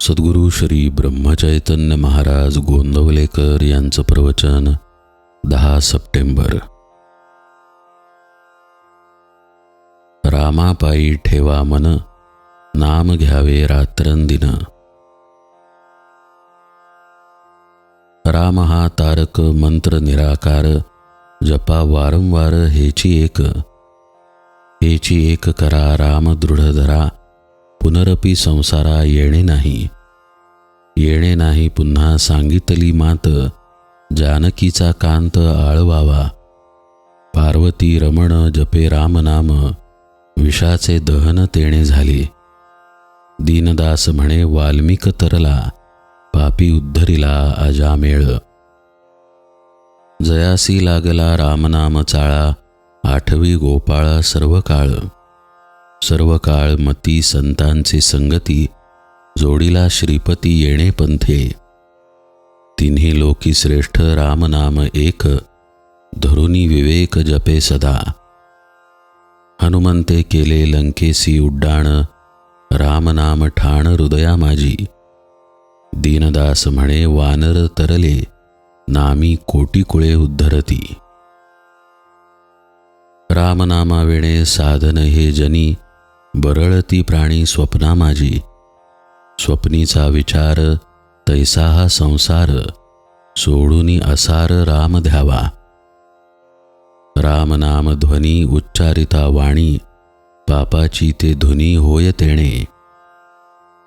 सद्गुरू श्री ब्रह्मचैतन्य महाराज गोंदवलेकर यांचं प्रवचन दहा सप्टेंबर. रामापायी ठेवा मन नाम घ्यावे रात्रंदिन. राम हा तारक मंत्र निराकार जपा वारंवार हेची एक. हेची एक करा राम दृढ धरा पुनरपी संसारा येणे नाही. येणे नाही पुन्हा सांगितली मात जानकीचा कांत आळवावा. पार्वती रमण जपे रामनाम विषाचे दहन तेणे झाले. दीनदास म्हणे वाल्मिक तरला पापी उद्धरिला अजामेळ. जयासी लागला रामनाम चाळा आठवी गोपाळ सर्व काळ सर्व काळ मती संतांचे संगती जोडीला श्रीपती येणे पंथे. तिन्ही लोकी श्रेष्ठ रामनाम एक धरुनी विवेक जपे सदा. हनुमंते केले लंकेसी उड्डाण रामनाम ठाण हृदया माझी दीनदास म्हणे वानर तरले नामी कोटी कुळे उद्धरती. रामनामाविणे साधन हे जनी बरळती प्राणी स्वप्ना माझी. स्वप्नीचा विचार तैसा हा संसार सोडूनी असार राम ध्यावा रामनाम ध्वनी उच्चारिता वाणी पापाची ते धुनी होय तेणे.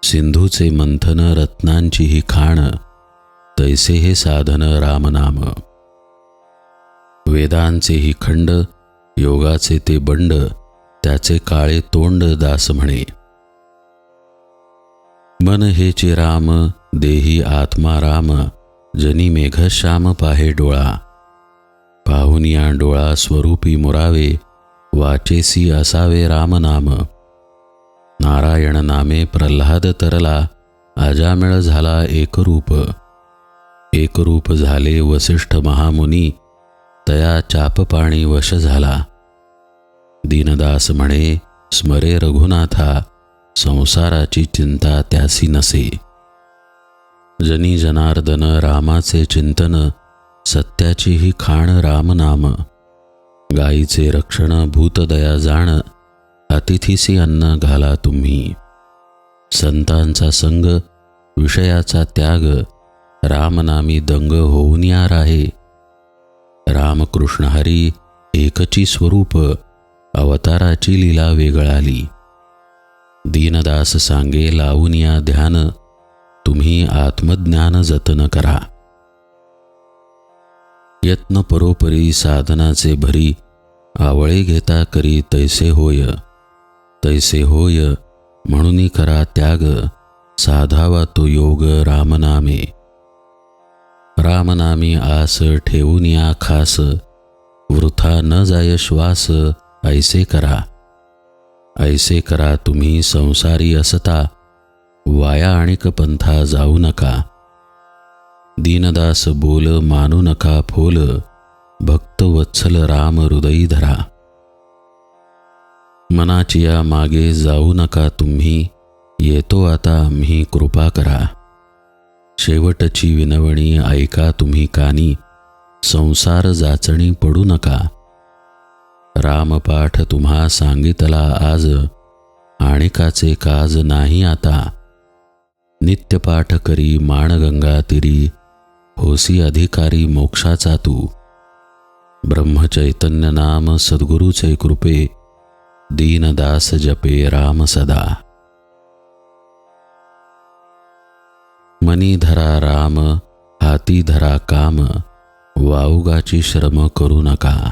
सिंधूचे मंथन रत्नांची ही खाण तैसे हे साधन रामनाम वेदांचे ही खंड योगाचे ते बंड त्याचे काळे तोंड दास म्हणे. मन हेचे राम देही आत्मा राम जनी मेघश्याम पाहे डोळा. पाहून या डोळा स्वरूपी मुरावे वाचेसी असावे रामनाम नारायण नामे प्रल्हाद तरला अजामेळ झाला एकरूप एकरूप झाले वसिष्ठ महामुनी तया चापपाणी वश झाला. दीनदास म्हणे स्मरे रघुनाथा संसाराची चिंता त्यासी नसे. जनी जनार्दन रामाचे चिंतन सत्याची ही खाण रामनाम. गायीचे रक्षण भूतदया जाण अतिथीसी अन्न घाला तुम्ही. संतांचा संग विषयाचा त्याग रामनामी दंग होऊन यार आहे रामकृष्ण हरी एकची स्वरूप अवताराची लीला वेगळाली दीनदास सांगे लावून या ध्यान तुम्ही आत्मज्ञान जतन करा. यत्न परोपरी साधनाचे भरी आवळे घेता करी तैसे होय. तैसे होय म्हणून करा त्याग साधावा तो योग रामनामे. रामनामी आस ठेवून या खास वृथा न जाय श्वास ऐसे करा ऐसे करा तुम्ही संसारी असता वाया आणिक पंथा जाऊ नका. दीनदास बोल मानू नका फोल भक्त वत्सल राम हृदयी धरा. मनाचिया मागे जाऊ नका तुम्ही येतो आता आम्ही कृपा करा. शेवटची विनवणी ऐका तुम्ही कानी संसार जाचणी पडू नका. रामपाठ तुम्हा सांगितला आज. आणिकाचे काज नाही आता. नित्यपाठ करी माणगंगा तिरी. होसी अधिकारी मोक्षाचा तू. ब्रह्मचैतन्य नाम सद्गुरूचे कृपे. दीनदास जपे राम सदा. मनी धरा राम हाती धरा काम. वाऊगाची श्रम करू नका.